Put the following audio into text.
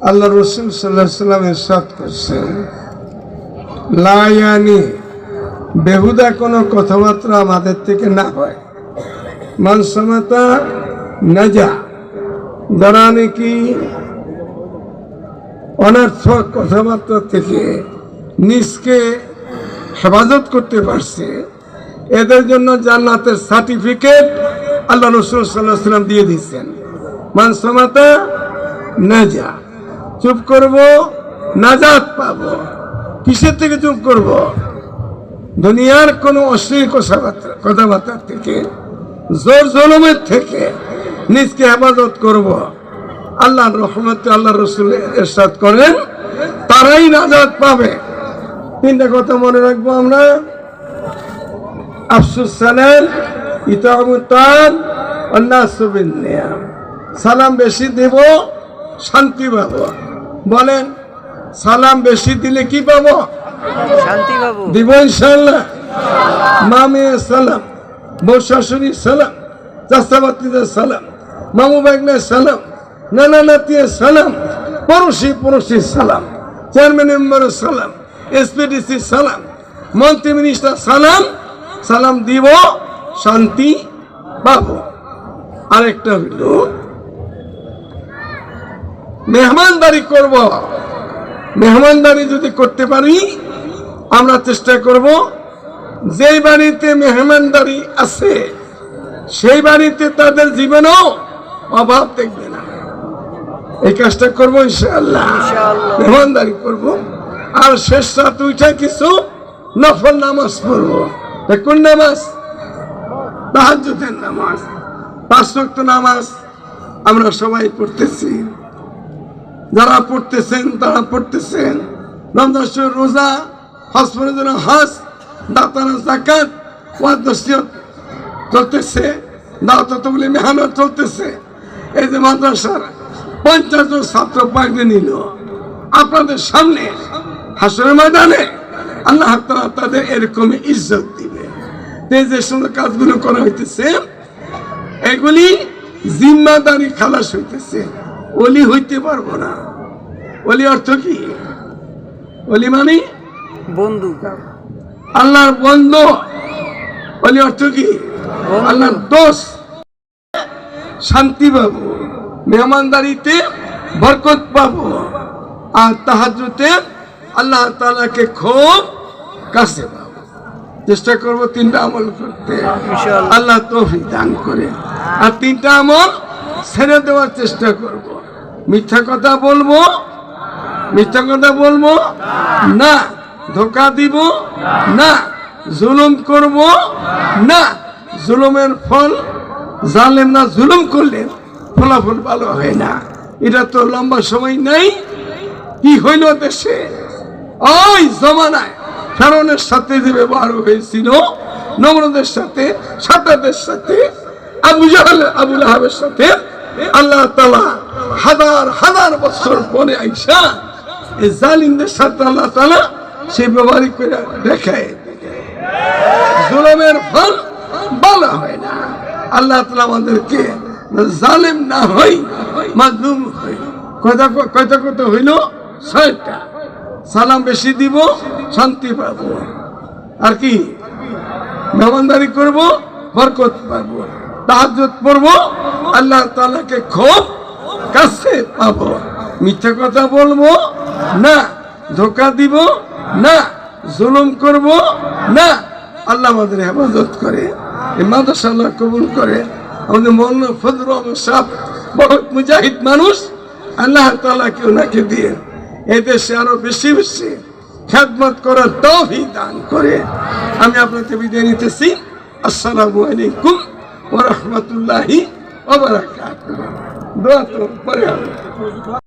আল্লাহ রসুল সাল্লাহ সাল্লাম এরশাদ করছেন। লায়ানি বেহুদা কোনো কথাবার্তা আমাদের থেকে না হয়। মানসমাতা নাজা, যারা নাকি অনর্থক কথাবার্তা থেকে নিজকে হেফাজত করতে পারছে, এদের জন্য জান্নাতের সার্টিফিকেট আল্লাহ রসুল সাল্লাহ সাল্লাম দিয়ে দিচ্ছেন মানসমাতা নাজা চুপ করব, নাজাত পাব। কিসের থেকে চুপ করব? দুনিয়ার কোনো অশ্লীল কথাবার্তা কথাবার্তার থেকে, জোর জলমের থেকে নিজকে হেফাজত করব। আল্লাহ রহমত আল্লাহ রসুল এরশাদ করেন, তারাই নাজাত পাবে। তিনটা কথা মনে রাখব আমরা। আফসুস সালাম ইতামুতান অন্যাসবিন সালাম বেশি দেব, শান্তি পাবো। বলেন সালাম বেশি দিলে কি পাবো? শান্তি দিব ইনশাল্লাহ মামে সালাম বউ শাশুড়ি সালাম চাষাবাতিদের সালাম মামু বাগনের সালাম নানা নাতির সালাম পড়োশি পড়োশি সালাম চেয়ারম্যান মেম্বারের সালাম এসপিডিসি সালাম মন্ত্রী মিনিস্টার সালাম সালাম দিব শান্তি পাবো। আরেকটা হইল মেহমানদারি করব। মেহমানদারি যদি করতে পারি আমরা চেষ্টা করব যেই বাড়িতে মেহমানদারি আছে সেই বাড়িতে তাদের জীবনেও অভাব দেখবে না। এই কাজটা করব ইনশাআল্লাহ। ইনশাআল্লাহ। মেহমানদারি করব। আর শেষ রাত উঠে কিছু নফল নামাজ পড়ব। কোন নামাজ? তাহাজ্জুদের নামাজ। পাঁচ নামাজ আমরা সবাই পড়তেছি। যারা পড়তেছেন, তারা পড়তেছেন। রমজান রোজা, হজ জন্য হজ জাকাত চলতেছে দাওয়াতগুলি মেহনত চলতেছে। এই যে মাদ্রাসার পঞ্চাশ জন ছাত্র পাগড়ি নিল। আপনাদের সামনে হাসরের ময়দানে আল্লাহ তাআলা তাদের এরকমই ইজ্জত দিবে। যে সমস্ত কাজগুলো করা হইতেছে, এগুলি জিম্মাদারি খালাস হইতেছে। অলি হইতে পারব না। অলি অর্থ কি? অলি মানে? বন্ধু। আল্লাহর বন্ধ। অলি অর্থ কি? আল্লাহর দোষ। শান্তি পাবো মেহমানদারিতে বরকত পাবো আর তাহাজুতে আল্লাহ তালাকে খুব কাছে পাবো। চেষ্টা করব তিনটা আমল করতে। আল্লাহ তৌফিক দান করে। আর তিনটা আমল ছেড়ে দেওয়ার চেষ্টা করব। মিথ্যা কথা বলব? মিথ্যা কথা বলব? না। ধোকা দিব? না। জুলুম করব? না। জুলুমের ফল জানলেন না জুলুম করলেন ফলাফল ভালো হয় না। এটা তো লম্বা সময় নাই। কি হইল দেশে? ওই জমানায় ফেরনের সাথে যে ব্যবহার হয়েছিল, নমরদের সাথে সাতাদের সাথে, আবু জাহাল, আবুল আহাবের সাথে আল্লাহ তালা হাজার হাজার বছর পরে আইসা এই জালিমদের সাথে আল্লাহ তালা সে ব্যবহারিক করে দেখায় ফল বলা হয় না। আল্লাহ তালা আমাদেরকে জালেম না হই, মাজলুম হই। কয়টা কয়টা কত হইল? ছয়টা। সালাম বেশি দিব, শান্তি পাবো। আর কি? মেহমানদারি করব, বরকত পাবো। কাছে মিথ্যা কথা বলব, না, ধোকা দিব, না, জুলুম না, আল্লাহ হেফাজত করে মাদ্রাসা কবুল করে। আমাদের মৌলানা বহুত মুজাহিদ মানুষ, আল্লাহ তাআলাকে ওনাকে দিয়ে এদেশে আরও বেশি বেশি খেদমত করার তৌফিক দান করে। আমি আপনাকে বিদায় নিতেছি। আসসালামু আলাইকুম। ওয়া ওবরাকাত দোয়া তো পরে